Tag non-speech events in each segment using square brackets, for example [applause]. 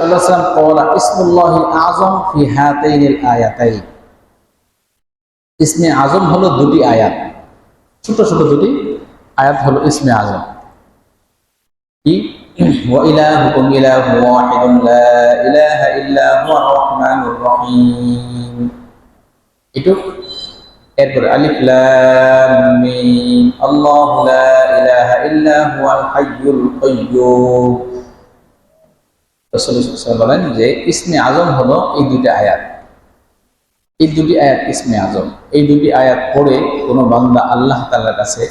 সাল্লাল্লাহু আলাইহি ওয়াসাল্লাম قال اسم الله الاعظم في هاتين الايتين ইসমে আজম হলো দুটি আয়াত ছোট ছোট দুটি আয়াত হলো ইসমে আজম কি وإلهكم إله واحد لا إله إلا هو الرحمن الرحيم এটুক এরপরে আলিফ লাম মিম আল্লাহু লা ইলাহা ইল্লা হুয়াল হাইয়ুল কাইয়্যুম রাসূল বলেন যে, ইসমে আজম হলো এই দুটি আয়াত। এই দুটি আয়াত ইসমে আজম। এই দুটি আয়াত পড়ে কোনো বান্দা আল্লাহ তাআলার কাছে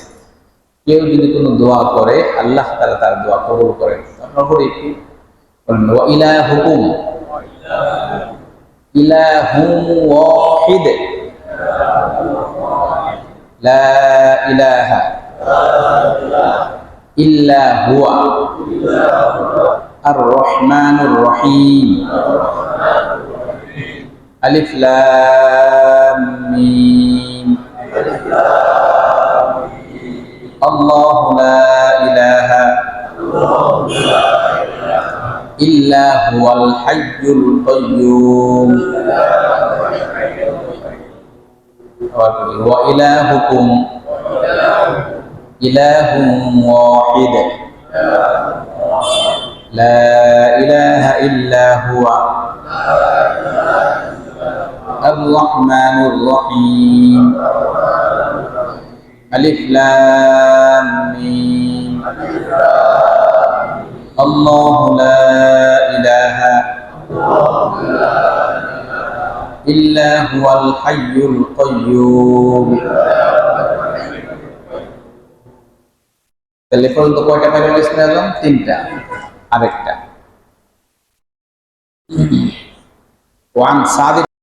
কেউ যদি কোনো দোয়া করে, আল্লাহ তাআলা তার দোয়া কবুল করেন আমরা পড়ি একটু। বলেন, ওয়া ইলাহুকুম, ইলাহুম ওয়াহিদ, লা ইলাহা ইল্লা হুয়া الرحمن الرحيم. ألف لام ميم. الله لا إله إلا هو الحي القيوم. وإلهكم إله واحد. لا إله إلا هو الرحمن الرحيم ألف لام ميم الله لا إله إلا هو الحي القيوم তাহলে পর্যন্ত কয়টা পাইলেন ইসমে আজম তিনটা আরেকটা। [clears throat] ওয়ান সাদিক